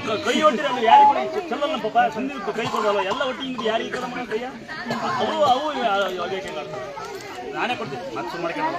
ಕ- ಕೈ ಒಟ್ಟಿರ ಅಲ್ಲಿ ಯಾರಿಗೆ ಕೊಡಿ ಚಲಲ್ಲ ಪಾಪ ಸಂದೀಪ್ ಕೈ ಕೊಡೋಲ್ಲ ಎಲ್ಲ ಒಟ್ಟಿ ಹಿಂಗೆ ಯಾರಿಗೆ ಕೊಡ ಮಾಡೋ ಕೈಯ ಅವು ಅವು ಯೋಗ್ಯ ಆಡ್ತಾರೆ ನಾನೇ ಕೊಡ್ತೀನಿ ಮತ್ತೆ ಸುಮ್ಮನೆ ಮಾಡ್ಕೊಂಡು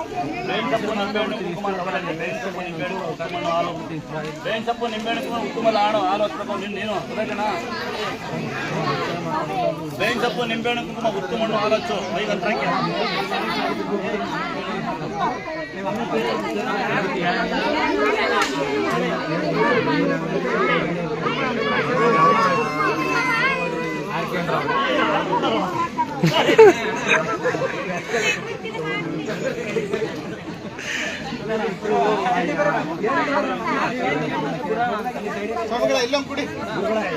ಬೇವಿನ ಸೊಪ್ಪು ನಿಂಬೆಹಣ್ಣು ಕುಂಕುಮ ತಗೊಳ್ಳಿ ಬೇವಿನ ಸೊಪ್ಪು ನಿಂಬೆಹಣ್ಣು ಕುಂಕುಮ ಹಾಲು ಬೇವಿನ ಸೊಪ್ಪು ನಿಂಬೆಹಣ್ಣು ಕುಂಕುಮ ಉತ್ತುಮಲ್ಲ ಹಾಡು ಹಾಲು ಹಚ್ಬೇಕು ನೀನು ನೀನು ಗೊತ್ತಾಯ್ತಣ್ಣ ಬೇವಿನ ಸೊಪ್ಪು ನಿಂಬೆಹಣ್ಣು ಕುಂಕುಮ ಉತ್ತುಮಣ್ಣು ಹಾಲು ಹಚ್ಚು ಐದು ಹತ್ರಕ್ಕೆ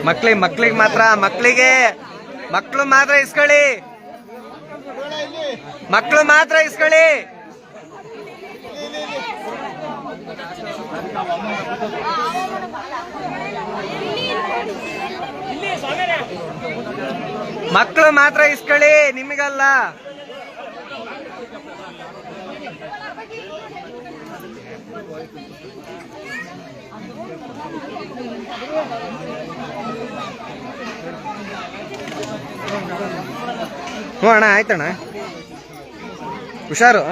ಮಕ್ಳಿಗೆ ಮಕ್ಳಿಗೆ ಮಾತ್ರ ಮಕ್ಳಿಗೆ ಮಕ್ಳು ಮಾತ್ರ ಇಸ್ಕೊಳ್ಳಿ. ಮಕ್ಳು ಮಾತ್ರ ಇಸ್ಕೊಳ್ಳಿ. ಮಕ್ಳು ಮಾತ್ರ ಇಸ್ಕೊಳ್ಳಿ ನಿಮಗಲ್ಲ. ಹ್ಞೂ ಅಣ್ಣ ಆಯ್ತಣ್ಣ. ಹುಷಾರು?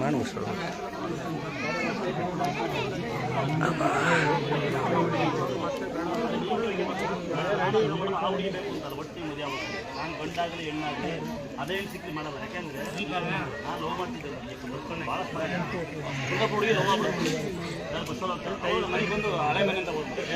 ಮಾಡು ಹುಷಾರು. ಒಟ್ಟಿ ಮದುವೆ ಆಗ್ಬೇಕು ನಾನು ಗಂಡಾಗಲಿ ಹೆಣ್ಣಾಗಲಿ ಅದೇ ಸಿಕ್ಕಿ ಮಾಡಲ್ಲ ಯಾಕೆಂದ್ರೆ ನಾನು ಲವ್ ಮಾಡ್ತಿದ್ದೆ ಭಾಳ ತುಂಬ ಹುಡುಗಿ ಲವ್ ಮಾಡ್ಬಿಡ್ತೀನಿ ಬಸ್ ಮನೆಗೆ ಬಂದು ಹಳೆ ಮನೆ ಅಂತ ಹೋಗ್ಬಿಟ್ಟು